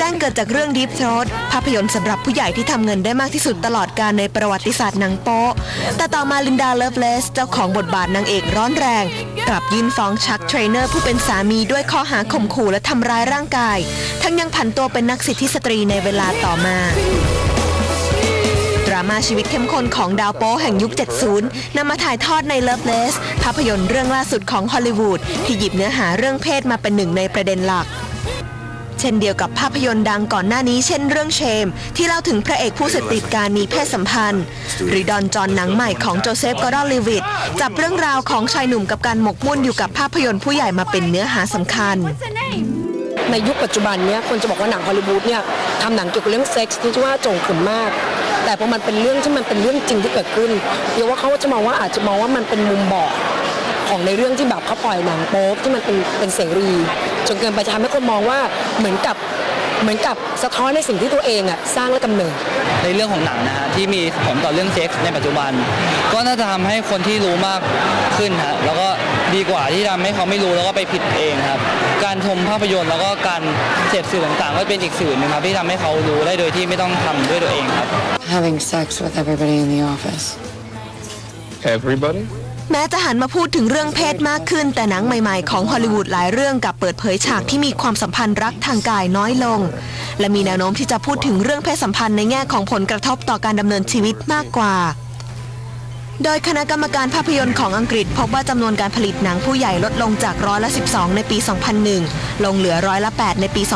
แจ้งเกิดจากเรื่อง Deep Throat ภาพยนตร์สำหรับผู้ใหญ่ที่ทำเงินได้มากที่สุดตลอดการในประวัติศาสตร์หนังโป๊ะ แต่ต่อมาลินดาเลิฟเลสเจ้าของบทบาทนางเอกร้อนแรง กลับยื่นฟ้องชักเทรนเนอร์ผู้เป็นสามีด้วยข้อหาข่มขู่และทำร้ายร่างกาย ทั้งยังผันตัวเป็นนักสิทธิสตรีในเวลาต่อมาดรา ม่าชีวิตเข้มข้นของดาวโป๊แห่งยุค 70 นำมาถ่ายทอดใน Loveless ภาพยนตร์เรื่องล่าสุดของฮอลลีวูดที่หยิบเนื้อหาเรื่องเพศมาเป็นหนึ่งในประเด็นหลัก เช่นเดียวกับภาพยนตร์ดังก่อนหน้านี้เช่นเรื่องเชม ที่เล่าถึงพระเอกผู้เสพติดการมีเพศสัมพันธ์ หรือดอนจอนหนังใหม่ของโจเซฟกอร์ลิวิตจับเรื่องราวของชายหนุ่มกับการหมกมุ่นอยู่กับภาพยนตร์ผู้ใหญ่มาเป็นเนื้อหาสำคัญในยุคปัจจุบันเนี้ยคนจะบอกว่าหนังฮอลลีวูดเนี่ยทำหนังเกี่ยวกับเรื่องเซ็กส์ที่ว่าโจ่งขนมาก แต่พอมันเป็นเรื่องที่มันเป็นเรื่องจริงที่เกิดขึ้นเดี๋ยวว่าเขาจะมองว่าอาจจะมองว่ามันเป็นมุมบอดของในเรื่องที่แบบเขาปล่อยหนังโป๊ที่มันเป็นเป็นเสรี จนเกินไปจะทำให้คนมองว่าเหมือนกับเหมือนกับสะท้อนในสิ่งที่ตัวเองอะสร้างและกำเนิดในเรื่องของหนังนะฮะที่มีผลต่อเรื่องเซ็กส์ในปัจจุบัน ก็น่าจะทำให้คนที่รู้มากขึ้นฮะแล้วก็ดีกว่าที่ทำให้เขาไม่รู้แล้วก็ไปผิดเองครับ การชมภาพยนตร์แล้วก็การเสพสื่อต่างๆ ก็เป็นอีกสื่อหนึงครับที่ทำให้เขารู้ได้โดยที่ไม่ต้องทำด้วยตัวเองครับ having sex with everybody in the office. Everybody? แม้จะหันมาพูดถึงเรื่องเพศมากขึ้น แต่หนังใหม่ๆ ของฮอลลีวูดหลายเรื่องกลับเปิดเผยฉากที่มีความสัมพันธ์รักทางกายน้อยลง และมีแนวโน้มที่จะพูดถึงเรื่องเพศสัมพันธ์ในแง่ของผลกระทบต่อการดำเนินชีวิตมากกว่า โดยคณะกรรมการภาพยนตร์ของอังกฤษพบว่าจำนวนการผลิตหนังผู้ใหญ่ลดลงจากร้อยละ 12 ในปี 2001 ลงเหลือร้อยละ 8 ในปี 2011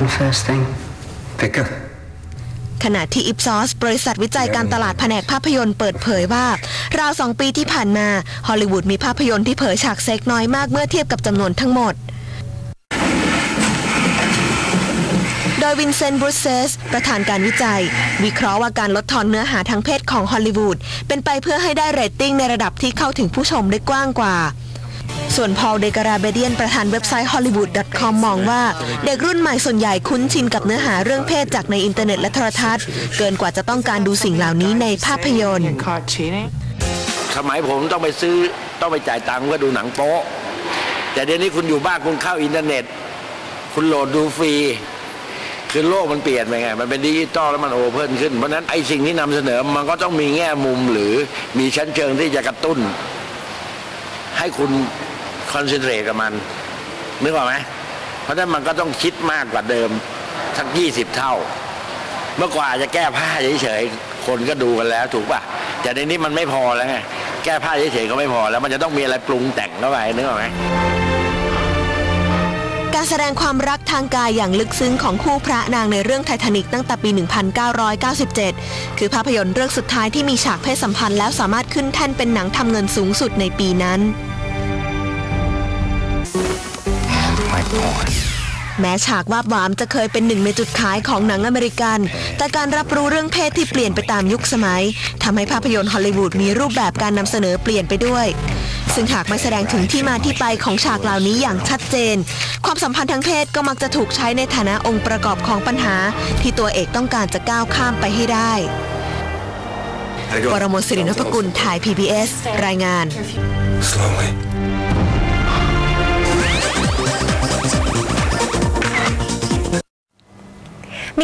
The first thing. Pick up. ขณะที่ Ipsos บริษัทวิจัยการตลาดแผนกภาพยนตร์เปิดเผยว่า ราวสองปีที่ผ่านมา ฮอลลีวูดมีภาพยนตร์ที่เผยฉากเซ็กน้อยมากเมื่อเทียบกับจำนวนทั้งหมด ดยวินเซนต์บรูเซสประธานการวิจัย วิเคราะห์ว่าการลดทอนเนื้อหาทางเพศของฮอลลีวูดเป็นไปเพื่อให้ได้เรตติ้งในระดับที่เข้าถึงผู้ชมได้กว้างกว่า ส่วนพอลเดการาเบเดียนประธานเว็บไซต์ hollywood.com มองว่า เด็กรุ่นใหม่ส่วนใหญ่คุ้นชินกับเนื้อหาเรื่องเพศจากในอินเทอร์เน็ตและโทรทัศน์ เกินกว่าจะต้องการดูสิ่งเหล่านี้ในภาพยนตร์ สมัยผมต้องไปซื้อต้องไปจ่ายตังค์เพื่อดูหนังโป๊ะ แต่เดี๋ยวนี้คุณอยู่บ้านคุณเข้าอินเทอร์เน็ต คุณโหลดดูฟรี คือโลกมันเปลี่ยนไปไง มันเป็นดิจิตอลแล้วมันโอเพ่นขึ้น เพราะฉะนั้นไอ้สิ่งที่นำเสนอมันก็ต้องมีแง่มุมหรือมีชั้นเชิงที่จะกระตุ้น ให้คุณคอนเซนเทรตกับมันนึกออกไหมเพราะฉะนั้นมันก็ต้องคิดมากกว่าเดิมสักยี่สิบเท่า เมื่อก่อนอาจจะแก้ผ้าเฉยๆคนก็ดูกันแล้วถูกป่ะแต่ในนี้มันไม่พอแล้วไงแก้ผ้าเฉยๆก็ไม่พอแล้วมันจะต้องมีอะไรปรุงแต่งเข้าไปนึกออกไหม การแสดงความรักทางกายอย่างลึกซึ้งของคู่พระนางในเรื่องไททานิกตั้งแต่ปี 1997 คือภาพยนตร์เรื่องสุดท้ายที่มีฉากเพศสัมพันธ์แล้วสามารถขึ้นแท่นเป็นหนังทำเงินสูงสุดในปีนั้น แม้ฉากวาบหวามจะเคยเป็นหนึ่งในจุดขายของหนังอเมริกัน แต่การรับรู้เรื่องเพศที่เปลี่ยนไปตามยุคสมัยทำให้ภาพยนตร์ฮอลลีวูดมีรูปแบบการนำเสนอเปลี่ยนไปด้วย ซึ่งหากไม่แสดงถึงที่มาที่ไปของฉากเหล่านี้อย่างชัดเจน ความสัมพันธ์ทางเพศก็มักจะถูกใช้ในฐานะองค์ประกอบของปัญหา ที่ตัวเอกต้องการจะก้าวข้ามไปให้ได้ I go วรมศิรินพกุลถ่าย PBS รายงาน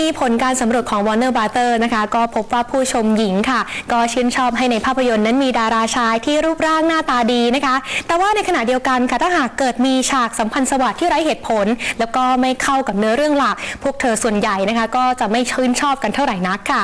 มีผลการสำรวจของ Warner Brother นะคะก็พบว่าผู้ชมหญิงค่ะ ก็ชื่นชอบให้ในภาพยนตร์นั้นมีดาราชายที่รูปร่างหน้าตาดีนะคะ แต่ว่าในขณะเดียวกันค่ะถ้าหากเกิดมีฉากสัมพันธ์สวัสดิ์ที่ไร้เหตุผล แล้วก็ไม่เข้ากับเนื้อเรื่องหลัก พวกเธอส่วนใหญ่นะคะ ก็จะไม่ชื่นชอบกันเท่าไหร่นักค่ะ